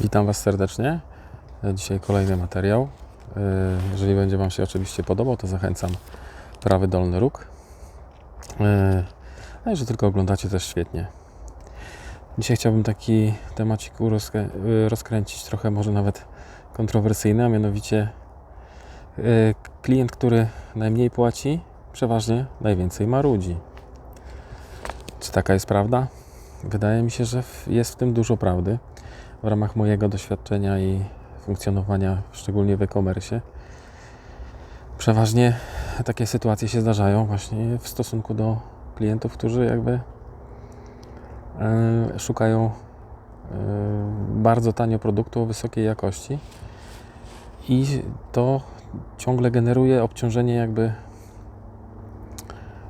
Witam Was serdecznie. Dzisiaj kolejny materiał. Yy, Jeżeli będzie Wam się oczywiście podobał, to zachęcam prawy dolny róg. A jeżeli tylko oglądacie, też świetnie. Dzisiaj chciałbym taki temacik yy, rozkręcić, trochę może nawet kontrowersyjny, a mianowicie klient, który najmniej płaci, przeważnie najwięcej marudzi. Czy taka jest prawda? Wydaje mi się, że jest w tym dużo prawdy w ramach mojego doświadczenia i funkcjonowania, szczególnie w e-commerce. Przeważnie takie sytuacje się zdarzają właśnie w stosunku do klientów, którzy jakby e, szukają e, bardzo tanio produktu o wysokiej jakości i to ciągle generuje obciążenie jakby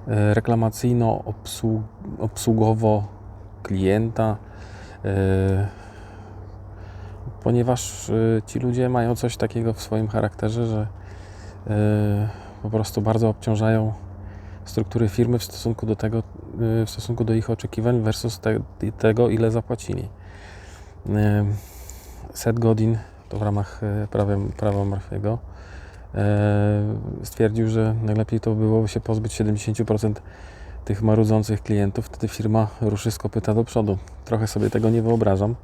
e, reklamacyjno-obsługowo klienta, ponieważ y, ci ludzie mają coś takiego w swoim charakterze, że y, po prostu bardzo obciążają struktury firmy w stosunku do tego, y, w stosunku do ich oczekiwań versus te, tego, ile zapłacili. Seth Godin, to w ramach prawa, prawa Murphy'ego, stwierdził, że najlepiej to byłoby się pozbyć 70% tych marudzących klientów, wtedy firma ruszy z kopyta do przodu. Trochę sobie tego nie wyobrażam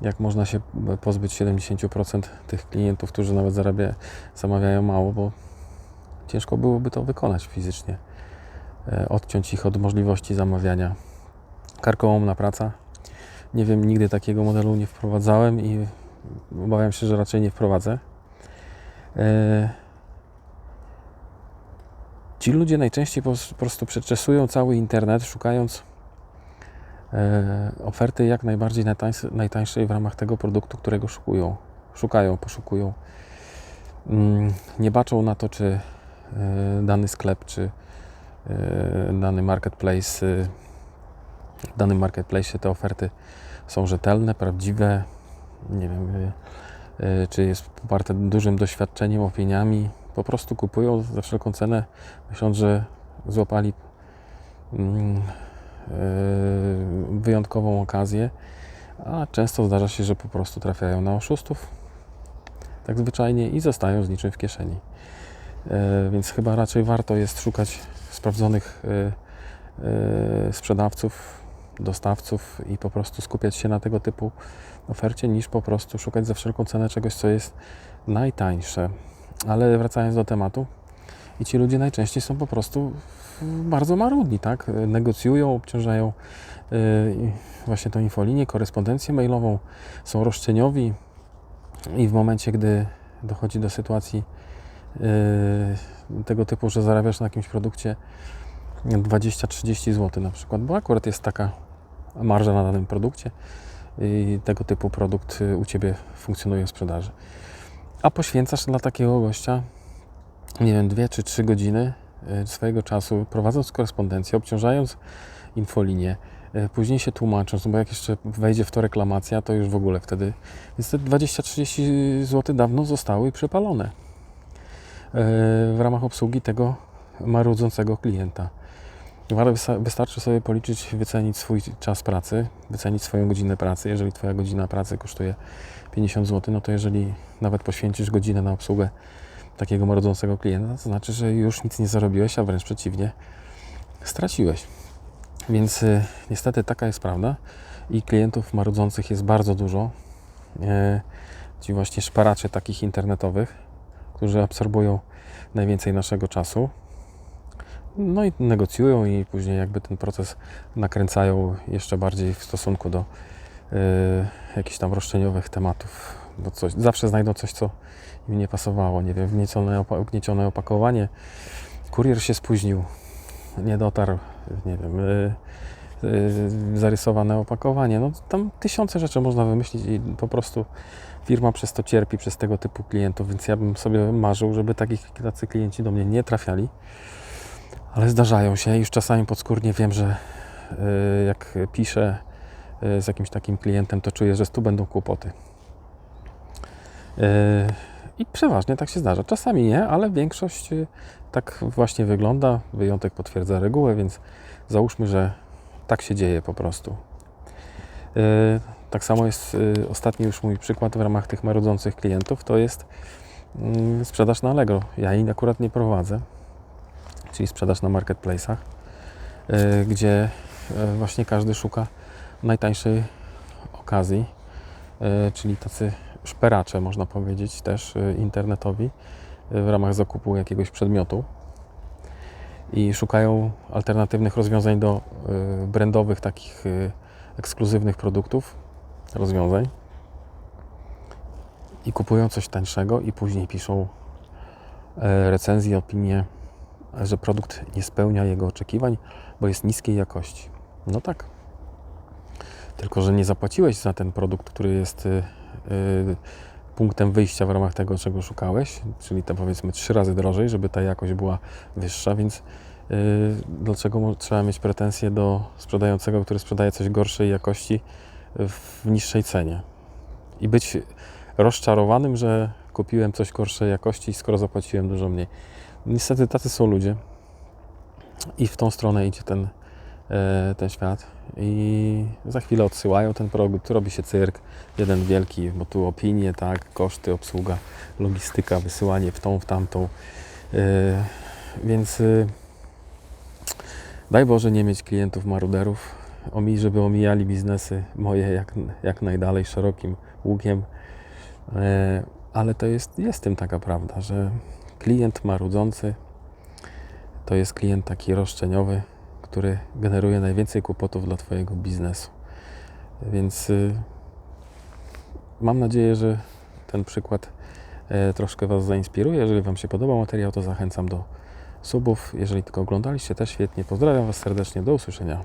jak można się pozbyć 70% tych klientów, którzy nawet zarabia, zamawiają mało, bo ciężko byłoby to wykonać fizycznie. E, Odciąć ich od możliwości zamawiania. Karkołomna praca. Nie wiem, nigdy takiego modelu nie wprowadzałem i obawiam się, że raczej nie wprowadzę. E, Ci ludzie najczęściej po prostu przeczesują cały internet, szukając oferty jak najbardziej najtańsze, najtańszej w ramach tego produktu, którego szukują. Szukają, poszukują. Mm, Nie baczą na to, czy e, dany sklep, czy e, dany marketplace, e, w danym marketplace te oferty są rzetelne, prawdziwe. Nie wiem, e, e, czy jest poparte dużym doświadczeniem, opiniami. Po prostu kupują za wszelką cenę, myśląc, że złapali mm, e, wyjątkową okazję, a często zdarza się, że po prostu trafiają na oszustów, tak zwyczajnie, i zostają z niczym w kieszeni. E, Więc chyba raczej warto jest szukać sprawdzonych e, sprzedawców, dostawców i po prostu skupiać się na tego typu ofercie, niż po prostu szukać za wszelką cenę czegoś, co jest najtańsze. Ale wracając do tematu, i ci ludzie najczęściej są po prostu bardzo marudni, tak? Negocjują, obciążają yy, właśnie tą infolinię, korespondencję mailową, są roszczeniowi i w momencie, gdy dochodzi do sytuacji yy, tego typu, że zarabiasz na jakimś produkcie 20-30 zł na przykład, bo akurat jest taka marża na danym produkcie i tego typu produkt y, u Ciebie funkcjonuje w sprzedaży. A poświęcasz dla takiego gościa nie wiem, dwie czy trzy godziny e, swojego czasu, prowadząc korespondencję, obciążając infolinię, e, później się tłumacząc, no bo jak jeszcze wejdzie w to reklamacja, to już w ogóle wtedy. Więc te 20-30 zł dawno zostały przepalone e, w ramach obsługi tego marudzącego klienta. Wystarczy sobie policzyć, wycenić swój czas pracy, wycenić swoją godzinę pracy. Jeżeli Twoja godzina pracy kosztuje 50 zł, no to jeżeli nawet poświęcisz godzinę na obsługę takiego marudzącego klienta, to znaczy, że już nic nie zarobiłeś, a wręcz przeciwnie, straciłeś. Więc y, niestety taka jest prawda i klientów marudzących jest bardzo dużo. E, ci właśnie szparacze takich internetowych, którzy absorbują najwięcej naszego czasu. No i negocjują i później jakby ten proces nakręcają jeszcze bardziej w stosunku do y, jakichś tam roszczeniowych tematów. Bo coś, zawsze znajdą coś, co im nie pasowało. Nie wiem, wgniecione, opa- opakowanie. Kurier się spóźnił, nie dotarł, nie wiem, y, y, zarysowane opakowanie. No tam tysiące rzeczy można wymyślić i po prostu firma przez to cierpi, przez tego typu klientów, więc ja bym sobie marzył, żeby takich, tacy klienci do mnie nie trafiali. Ale zdarzają się, już czasami podskórnie wiem, że y, jak piszę y, z jakimś takim klientem, to czuję, że tu będą kłopoty. Y, I przeważnie tak się zdarza. Czasami nie, ale większość y, tak właśnie wygląda. Wyjątek potwierdza regułę, więc załóżmy, że tak się dzieje po prostu. Y, Tak samo jest y, ostatni już mój przykład w ramach tych marudzących klientów, to jest mm, sprzedaż na Allegro. Ja jej akurat nie prowadzę, czyli sprzedaż na marketplace'ach, y, gdzie właśnie każdy szuka najtańszej okazji, czyli tacy szperacze, można powiedzieć, też y, internetowi y, w ramach zakupu jakiegoś przedmiotu i szukają alternatywnych rozwiązań do y, brandowych, takich ekskluzywnych produktów, rozwiązań i kupują coś tańszego i później piszą e, recenzje, opinie, że produkt nie spełnia jego oczekiwań, bo jest niskiej jakości. No tak. Tylko, że nie zapłaciłeś za ten produkt, który jest punktem wyjścia w ramach tego, czego szukałeś, czyli to powiedzmy trzy razy drożej, żeby ta jakość była wyższa, więc y, dlaczego trzeba mieć pretensje do sprzedającego, który sprzedaje coś gorszej jakości w niższej cenie i być rozczarowanym, że kupiłem coś gorszej jakości, skoro zapłaciłem dużo mniej. Niestety tacy są ludzie i w tą stronę idzie ten, ten świat. I za chwilę odsyłają ten produkt, robi się cyrk, jeden wielki, bo tu opinie, tak, koszty, obsługa, logistyka, wysyłanie w tą, w tamtą, E, więc e, daj Boże nie mieć klientów maruderów, omi, żeby omijali biznesy moje jak, jak najdalej szerokim łukiem, E, ale to jest, jest tym taka prawda, że klient marudzący to jest klient taki roszczeniowy, który generuje najwięcej kłopotów dla Twojego biznesu. Więc y, mam nadzieję, że ten przykład e, troszkę Was zainspiruje. Jeżeli Wam się podobał materiał, to zachęcam do subów. Jeżeli tylko oglądaliście, też świetnie. Pozdrawiam Was serdecznie. Do usłyszenia.